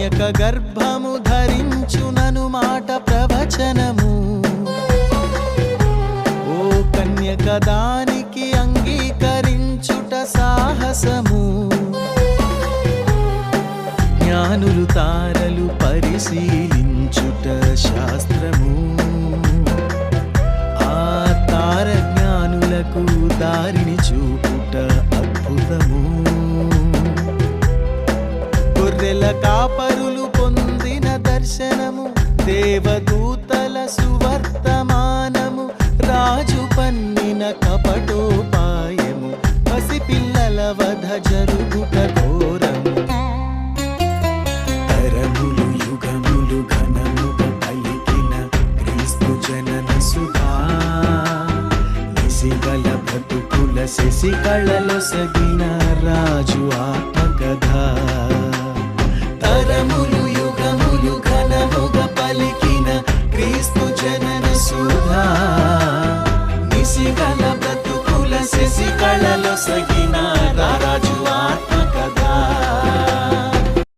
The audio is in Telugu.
కన్యక గర్భము ధరించునను మాట ప్రవచనము. ఓ కన్యక దానికి అంగీకరించుట సాహసము. జ్ఞానులు తారలు పరిశీలించుట శాస్త్రము. ఆ తార జ్ఞానులకు దారిని చూపుట కాపరులు పొందిన దర్శనము దేవదూతల సువర్తమానము రాజు పన్నిన కపటోపాయము పసిపిల్లల వధ జరుగుట ఘోరము. తరములు యుగములు ఘనముగా పలికిన క్రీస్తు జనన సుధా నిసిగల బ్రతుకుల శశికళలో సగిన రాజు ఆ వృధా నిసిగల బ్రతుకుల శశికళలో సగి